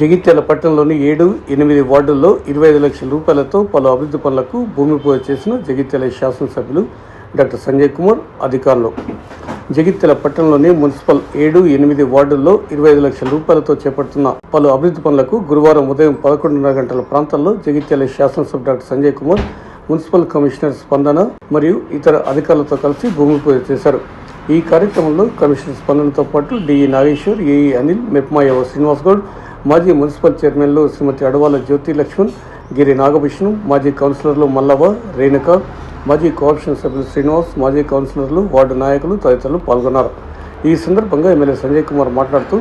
జగిత్యాల పట్టణంలోని ఏడు ఎనిమిది వార్డుల్లో ఇరవై ఐదు లక్షల రూపాయలతో పలు అభివృద్ధి పనులకు భూమి పూజ చేసిన జగిత్యాల శాసనసభ్యులు డాక్టర్ సంజయ్ కుమార్ అధికారులు. జగిత్యాల పట్టణంలోని మున్సిపల్ ఏడు ఎనిమిది వార్డుల్లో ఇరవై ఐదు లక్షల రూపాయలతో చేపడుతున్న పలు అభివృద్ధి పనులకు గురువారం ఉదయం పదకొండున్నర గంటల ప్రాంతాల్లో జగిత్యాల శాసనసభ doctor Sanjay Kumar municipal commissioner Spandana మరియు ఇతర అధికారులతో కలిసి భూమి పూజ చేశారు. ఈ కార్యక్రమంలో కమిషనర్ స్పందనతో పాటు డిఈ నాగేశ్వర్ ఏఈ అనిల్ మెప్మాయవ శ్రీనివాస్ గౌడ్ మాజీ మున్సిపల్ చైర్మన్లు శ్రీమతి అడవాల జ్యోతి లక్ష్మణ్ గిరి నాగభూషణం మాజీ కౌన్సిలర్లు మల్లవ రేణుక మాజీ కోఆప్షన్ సభ్యులు శ్రీనివాస్ మాజీ కౌన్సిలర్లు వార్డు నాయకులు తదితరులు పాల్గొన్నారు. ఈ సందర్భంగా ఎమ్మెల్యే సంజయ్ కుమార్ మాట్లాడుతూ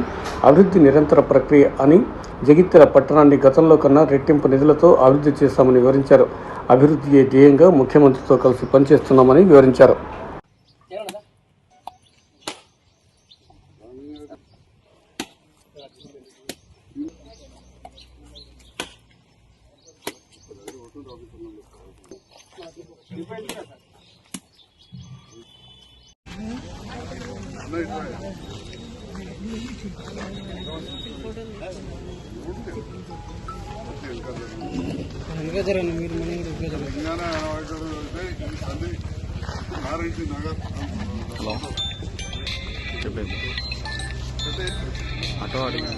అభివృద్ధి నిరంతర ప్రక్రియ అని జగిత్యాల పట్టణాన్ని గతంలో కన్నా రెట్టింపు నిధులతో అభివృద్ధి చేస్తామని వివరించారు. అభివృద్ధి ధ్యేయంగా ముఖ్యమంత్రితో కలిసి పనిచేస్తున్నామని వివరించారు. తెలంగాణ మీరు మన ఈ నారాయణ నగర్ ఆటో అడిగా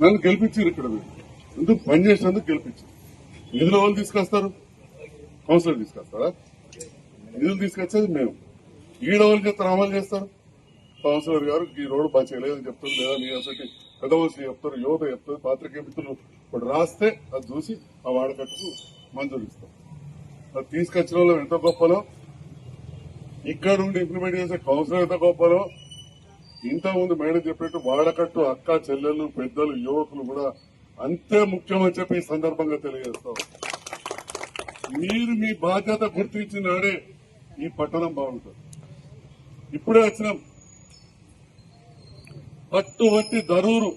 నన్ను గెలిపించారు ఇక్కడ మీరు. ఎందుకు పని చేసినందుకు గెలిపించారు? నిధులు వాళ్ళు తీసుకొస్తారు? కౌన్సిలర్ తీసుకొస్తారా? నిధులు తీసుకొచ్చేది మేము. ఈడ వాళ్ళు అమలు చేస్తారు? కౌన్సిలర్ గారు ఈ రోడ్డు బాగా చేయలేదని చెప్తారు లేదా మీ అసలు పెద్ద మనుషులు చెప్తారు యువత చెప్తారు పాత్రికేయ మిత్రులు ఇప్పుడు రాస్తే అది చూసి ఆ వాడకట్టుకు మంజూరు ఇస్తాం అది తీసుకొచ్చిన వాళ్ళు ఎంత గొప్పలో? ఇక్కడ నుండి ఇంప్లిమెంట్ చేసే కౌన్సిలర్ ఎంత గొప్పలో? ఇంతకుముందు మేడం చెప్పినట్టు వాడకట్టు అక్క చెల్లెలు పెద్దలు యువకులు కూడా అంతే ముఖ్యమని చెప్పి ఈ సందర్భంగా తెలియజేస్తాం మీరు మీ బాధ్యత గుర్తించిన ఈ పట్టణం బాగుంటుంది. ఇప్పుడే వచ్చినాం. పట్టు వంటి ధరూరు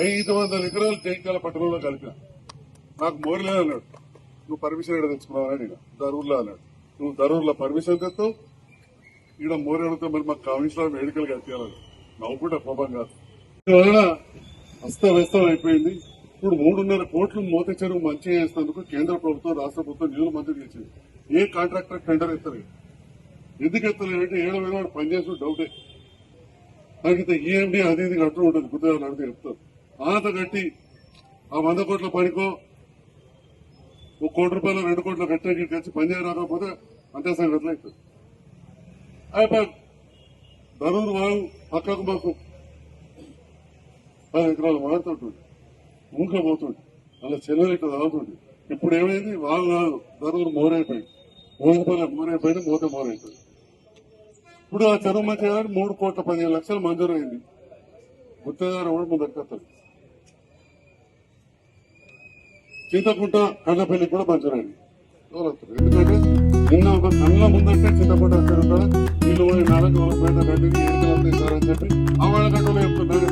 ఐదు వందల ఎకరాలు జైత్యాల పట్టణంలో కలిపిన. నాకు మోరలే అన్నాడు. నువ్వు పర్మిషన్ ఎక్కడ తెచ్చుకున్నావు అని ధరూర్లో దరూర్లో అన్నాడు. నువ్వు ధరూర్లో పర్మిషన్ తెస్తావు ఈడ మోరే మరి మాకు కమిషనర్ వేడుకలు కట్టియాలని నవ్వుకుంటా కోపం కాదు. దీనివలన అస్తవ్యస్తం అయిపోయింది. ఇప్పుడు మూడున్నర కోట్లు మోత చెరువు మంచిగా చేసినందుకు కేంద్ర ప్రభుత్వం రాష్ట్ర ప్రభుత్వం నిధులు మంజూరు చేసింది. ఏ కాంట్రాక్టర్ టెండర్ ఎత్తలేదు. ఎందుకు ఎత్తలేదంటే ఏడు వేల వాడు పనిచేసిన డౌటే నాకైతే ఈఎండి అది ఇది కట్టు ఉంటుంది. గుర్తుగా అడిగితే చెప్తారు ఆనత కట్టి ఆ వంద కోట్ల పనికో ఒక కోటి రూపాయలు రెండు కోట్లు కట్టేకి తెచ్చి పని చేయరాకపోతే అంతే సంగతులు అవుతుంది అయిపోయి ధరూరు వాగు పక్కకు మాకు. పది ఎకరాలు వాడుతుంటుంది. ఊంక పోతుంది. అలా చెల్లెలు ఇట్లా తాగుతుంది ఇప్పుడు ఏమైంది? వాగు కాదు ధరూరు మోరైపోయింది. మోగపల్లి మోరైపోయింది మూత మోరైపోయింది. ఇప్పుడు ఆ చెరువు మంచి చేయాలని మూడు కోట్ల పదిహేను లక్షలు మంజూరు అయింది కూడా ముందు వస్తుంది చింతకుంట కన్నపల్లి కూడా మంజూరైంది. ఎందుకంటే నిన్న ఒక కళ్ళ ముందంటే చింతకుంట కదా వీళ్ళు పోయి నాలుగు వాళ్ళ పేద గడ్డి ఎన్నికలు అని చెప్పి. ఆ వాళ్ళ గడ్డలో చెప్తున్నారు